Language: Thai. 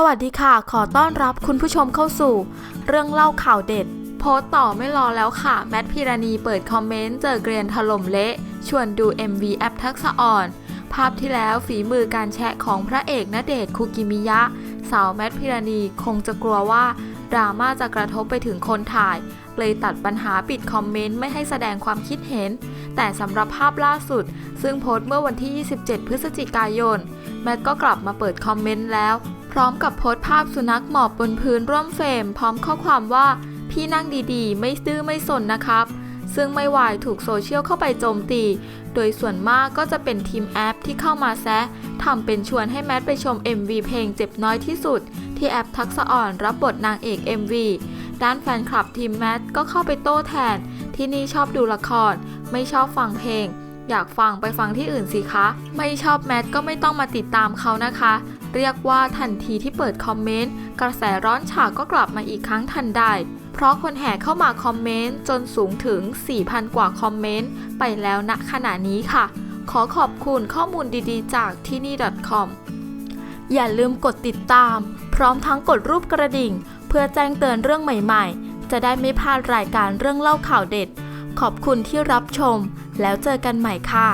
สวัสดีค่ะ ขอต้อนรับคุณผู้ชมเข้าสู่ เรื่องเล่าข่าวเด็ด โพสต์ต่อไม่รอแล้วค่ะ แมทพิราณีเปิดคอมเมนต์เจอเกรียนถล่มเละ ชวนดู MV แอปทักษะอ่อน ภาพที่แล้วฝีมือการแชะของพระเอกณเดชคุกิมิยะ สาวแมทพิราณีคงจะกลัวว่าดราม่าจะกระทบไปถึงคนถ่าย เลยตัดปัญหาปิดคอมเมนต์ไม่ให้แสดงความคิดเห็น แต่สำหรับภาพล่าสุด ซึ่งโพสต์เมื่อวันที่ 27 พฤศจิกายน แมทก็กลับมาเปิดคอมเมนต์แล้ว พร้อมกับโพสต์ภาพสุนัขหมอบบนพื้นร่วมเฟรม พร้อมข้อความว่าพี่นั่งดีๆ ไม่ดื้อไม่สนนะครับ ซึ่งไม่วายถูกโซเชียลเข้าไปโจมตี โดยส่วนมากก็จะเป็นทีมแอปที่เข้ามาแซะทำเป็นชวนให้แมทไปชม MV เพลงเจ็บน้อยที่สุด ที่แอปทักษะอ่อนรับบทนางเอก MV ด้านแฟนคลับทีมแมทก็เข้าไปโต้แทน ที่นี่ชอบดูละคร ไม่ชอบฟังเพลง อยากฟังไปฟังที่อื่นสิคะ ไม่ชอบแมทก็ไม่ต้องมาติดตามเขานะคะ เรียกว่าทันทีที่เปิดคอมเมนต์กระแสร้อนฉากก็กลับมาอีกครั้งทันใด เพราะคนแห่เข้ามาคอมเมนต์จนสูงถึง 4,000 กว่าคอมเมนต์ไปแล้วณขณะนี้ค่ะ ขอขอบคุณข้อมูลดีๆ จากที่นี่ .com อย่าลืมกดติดตาม พร้อมทั้งกดรูปกระดิ่ง เพื่อแจ้งเตือนเรื่องใหม่ๆ จะได้ไม่พลาดรายการเรื่องเล่าข่าวเด็ด ขอบคุณที่รับชม แล้วเจอกันใหม่ค่ะ